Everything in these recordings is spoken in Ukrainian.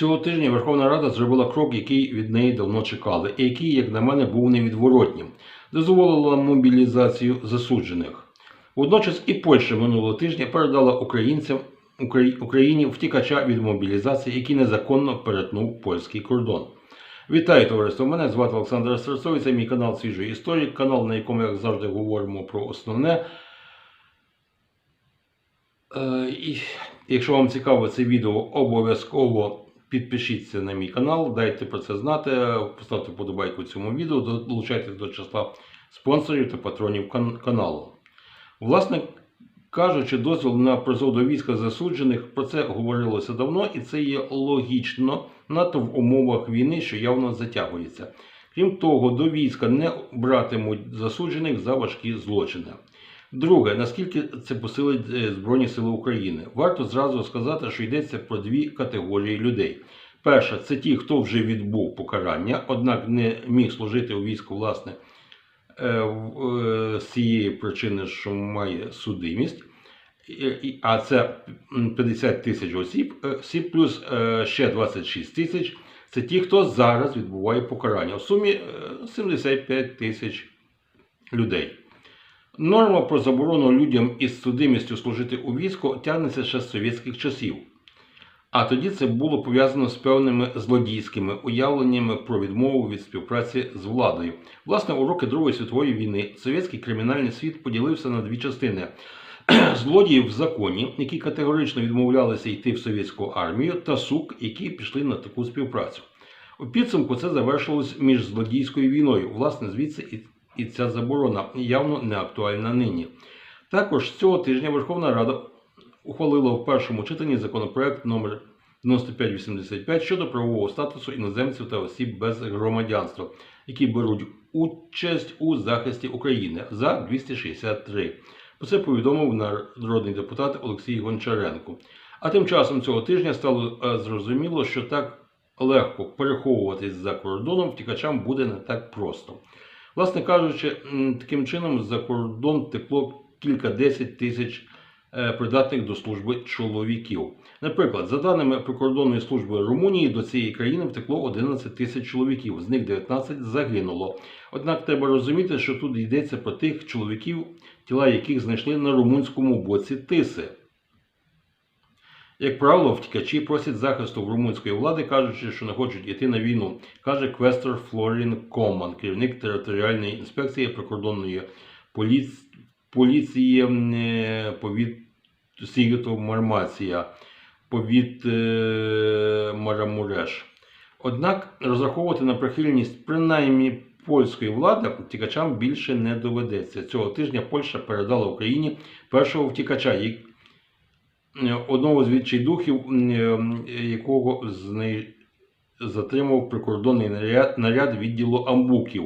Цього тижня Верховна Рада зробила крок, який від неї давно чекали, і який, як на мене, був невідворотнім. Дозволила мобілізацію засуджених. Водночас і Польща минулого тижня передала українцям Україні втікача від мобілізації, який незаконно перетнув польський кордон. Вітаю товариство! Мене звати Олександр Серцовий, це мій канал Свіжої історії, канал, на якому, як завжди, говоримо про основне. Е, і якщо вам цікаво це відео, обов'язково підпишіться на мій канал, дайте про це знати, поставте вподобайку цьому відео, долучайтесь до числа спонсорів та патронів кан- каналу. Власне кажучи, дозвіл на призов до війська засуджених, про це говорилося давно, і це є логічно, надто в умовах війни, що явно затягується. Крім того, до війська не братимуть засуджених за важкі злочини. Друге, наскільки це посилить е, Збройні Сили України? Варто зразу сказати, що йдеться про дві категорії людей. Перша це ті, хто вже відбув покарання, однак не міг служити у війську, власне, е, е, з цієї причини, що має судимість. А це 50 тисяч осіб, плюс ще 26 тисяч. Це ті, хто зараз відбуває покарання. У сумі е, 75 тисяч людей. Норма про заборону людям із судимістю служити у війську тягнеться ще з совєтських часів. А тоді це було пов'язано з певними злодійськими уявленнями про відмову від співпраці з владою. Власне, у роки Другої світової війни совєтський кримінальний світ поділився на дві частини: злодіїв в законі, які категорично відмовлялися йти в совєтську армію, та сук, які пішли на таку співпрацю. У підсумку це завершилось між злодійською війною. Власне, звідси і, і ця заборона явно не актуальна нині. Також цього тижня Верховна Рада ухвалила в першому читанні законопроект номер 9585 щодо правового статусу іноземців та осіб без громадянства, які беруть участь у захисті України за 263. Про це повідомив народний депутат Олексій Гончаренко. А тим часом цього тижня стало е, зрозуміло, що так легко переховуватись за кордоном втікачам буде не так просто. Власне кажучи, таким чином за кордон текло кілька десять тисяч е, придатних до служби чоловіків. Наприклад, за даними прикордонної служби Румунії, до цієї країни втекло 11 тисяч чоловіків, з них 19 загинуло. Однак треба розуміти, що тут йдеться про тих чоловіків, тіла яких знайшли на румунському боці Тиси. Як правило, втікачі просять захисту в румунської влади, кажучи, що не хочуть йти на війну, каже Квестер Флорін Коман, керівник територіальної інспекції прикордонної поліції, поліції повіт Сігіту Мармація, повіт е, Марамуреш. Однак розраховувати на прихильність принаймні польської влади втікачам більше не доведеться. Цього тижня Польща передала Україні першого втікача, одного з відчайдухів, е, якого з неї затримав прикордонний наряд, наряд відділу Амбуків.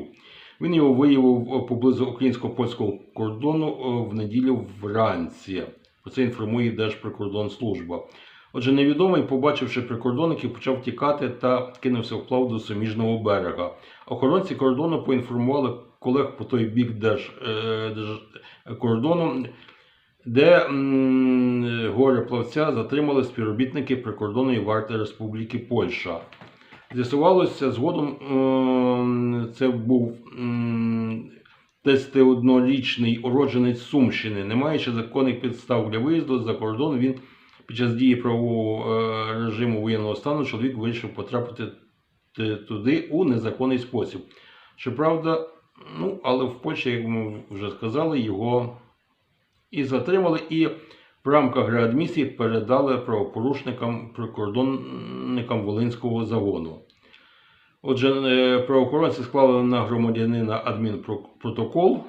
Він його виявив поблизу українсько-польського кордону е, в неділю вранці. Про це інформує Держприкордонслужба. Отже, невідомий, побачивши прикордонників, почав тікати та кинувся вплав до суміжного берега. Охоронці кордону поінформували колег по той бік держ, е, держ, кордону, де горе плавця затримали співробітники прикордонної варти Республіки Польща. З'ясувалося згодом, ем, це був 31-річний уродженець Сумщини. Не маючи законних підстав для виїзду за кордон, він під час дії правового е, режиму воєнного стану чоловік вирішив потрапити туди у незаконний спосіб. Щоправда, ну, але в Польщі, як ми вже сказали, його і затримали, і в рамках реадмісії передали правопорушникам прикордонникам Волинського загону. Отже, е, правоохоронці склали на громадянина адмінпротокол,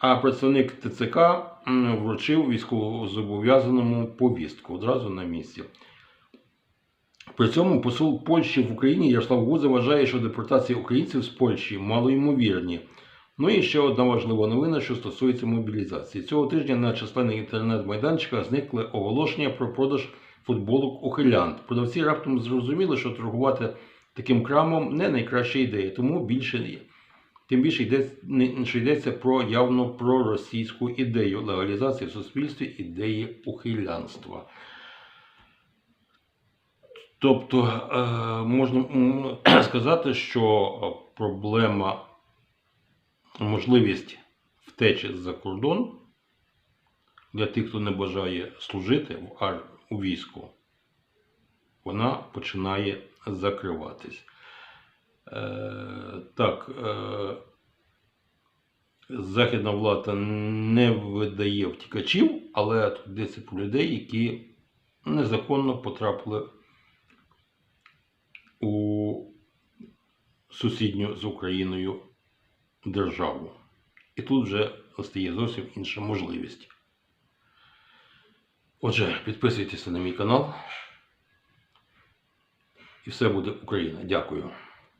а представник ТЦК вручив військовозобов'язаному повістку одразу на місці. При цьому посол Польщі в Україні Ярослав Гуза вважає, що депортації українців з Польщі малоймовірні. Ну і ще одна важлива новина, що стосується мобілізації. Цього тижня на численних інтернет-майданчиках зникли оголошення про продаж футболок ухилянт. Продавці раптом зрозуміли, що торгувати таким крамом не найкраща ідея, тому більше тим більше йдеться, йдеться про явно проросійську ідею легалізації в суспільстві ідеї ухилянства. Тобто е, можна сказати, що е, проблема, можливість втечі за кордон для тих, хто не бажає служити у війську, вона починає закриватись. Е, так, е, західна влада не видає втікачів, але тут йдеться про людей, які незаконно потрапили у сусідню з Україною державу. І тут вже стає зовсім інша можливість. Отже, підписуйтесь на мій канал. І все буде Україна. Дякую.